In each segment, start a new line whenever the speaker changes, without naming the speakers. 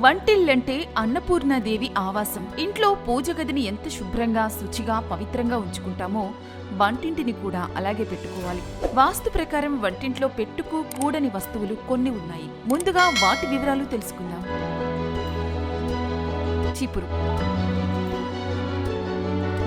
వంటిల్లంటే అన్నపూర్ణాదేవి ఆవాసం. ఇంట్లో పూజ గదిని ఎంత శుభ్రంగా శుచిగా పవిత్రంగా ఉంచుకుంటామో వంటింటిని కూడా అలాగే పెట్టుకోవాలి. వాస్తు ప్రకారం వంటింట్లో పెట్టుకు కూడని వస్తువులు కొన్ని ఉన్నాయి. ముందుగా వాటి వివరాలు తెలుసుకుందాం. చీపురు.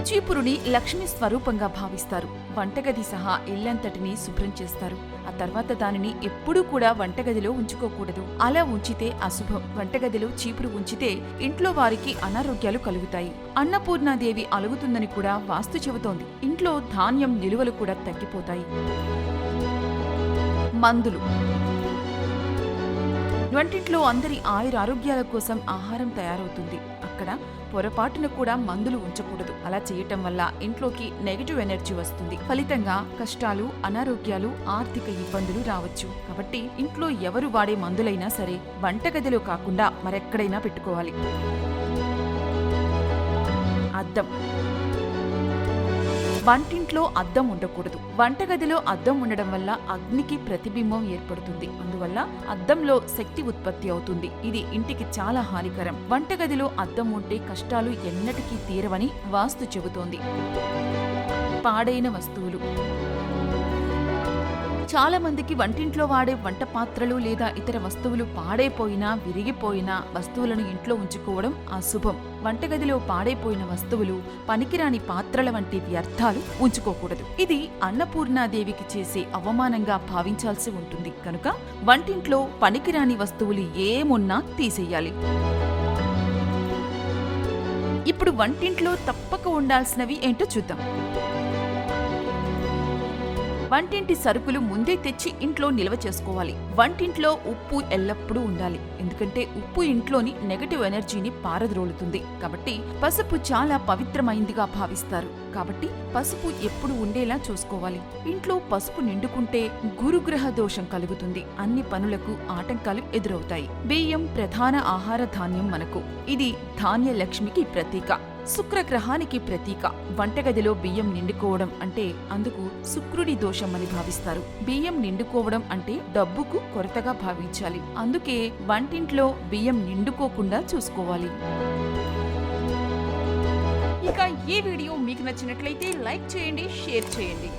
చీపురుని లక్ష్మి స్వరూపంగా భావిస్తారు. వంటగది సహా ఇల్లంతటిని శుభ్రం చేస్తారు. ఆ తర్వాత దానిని ఎప్పుడూ కూడా వంటగదిలో ఉంచుకోకూడదు. అలా ఉంచితే అశుభం. వంటగదిలో చీపురు ఉంచితే ఇంట్లో వారికి అనారోగ్యాలు కలుగుతాయి. అన్నపూర్ణాదేవి అలుగుతుందని కూడా వాస్తు చెబుతోంది. ఇంట్లో ధాన్యం నిలువలు కూడా తగ్గిపోతాయి. మందులు. వంటింట్లో అందరి ఆయురారోగ్యాల కోసం ఆహారం తయారవుతుంది. అక్కడ పొరపాటున కూడా మందులు ఉంచకూడదు. అలా చేయటం వల్ల ఇంట్లోకి నెగటివ్ ఎనర్జీ వస్తుంది. ఫలితంగా కష్టాలు అనారోగ్యాలు ఆర్థిక ఇబ్బందులు రావచ్చు. కాబట్టి ఇంట్లో ఎవరు వాడే మందులైనా సరే వంటగదిలో కాకుండా మరెక్కడైనా పెట్టుకోవాలి. అద్దం. వంటింట్లో అద్దం ఉండకూడదు. వంటగదిలో అద్దం ఉండడం వల్ల అగ్నికి ప్రతిబింబం ఏర్పడుతుంది. అందువల్ల అద్దంలో శక్తి ఉత్పత్తి అవుతుంది. ఇది ఇంటికి చాలా హానికరం. వంటగదిలో అద్దం ఉంటే కష్టాలు ఎన్నటికీ తీరవని వాస్తు చెబుతోంది. పాడైన వస్తువులు. చాలా మందికి వంటింట్లో వాడే వంట పాత్రలు లేదా ఇతర వస్తువులు పాడైపోయినా విరిగిపోయినా వస్తువులను ఇంట్లో ఉంచుకోవడం అశుభం. వంటగదిలో పాడైపోయిన వస్తువులు పనికిరాని పాత్రల వంటి వ్యర్థాలు ఉంచుకోకూడదు. ఇది అన్నపూర్ణాదేవికి చేసే అవమానంగా భావించాల్సి ఉంటుంది. కనుక వంటింట్లో పనికిరాని వస్తువులు ఏమున్నా తీసేయాలి. ఇప్పుడు వంటింట్లో తప్పక ఉండాల్సినవి ఏంటో చూద్దాం. వంటింటి సరుకులు ముందే తెచ్చి ఇంట్లో నిల్వ చేసుకోవాలి. వంటింట్లో ఉప్పు ఎల్లప్పుడూ ఉండాలి. ఎందుకంటే ఉప్పు ఇంట్లోని నెగటివ్ ఎనర్జీని పారద్రోలుతుంది. కాబట్టి పసుపు చాలా పవిత్రమైందిగా భావిస్తారు. కాబట్టి పసుపు ఎప్పుడు ఉండేలా చూసుకోవాలి. ఇంట్లో పసుపు నిండుకుంటే గురుగ్రహ దోషం కలుగుతుంది. అన్ని పనులకు ఆటంకాలు ఎదురవుతాయి. బియ్యం ప్రధాన ఆహార ధాన్యం మనకు. ఇది ధాన్య లక్ష్మికి ప్రతీక. శుక్రగ్రహానికి ప్రతీక. వంటగదిలో బియ్యం నిండుకోవడం అంటే అందుకు శుక్రుడి దోషం అని భావిస్తారు. బియ్యం నిండుకోవడం అంటే డబ్బుకు కొరతగా భావించాలి. అందుకే వంటింట్లో బియ్యం నిండుకోకుండా చూసుకోవాలి. ఇక ఈ వీడియో మీకు నచ్చినట్లయితే లైక్ చేయండి షేర్ చేయండి.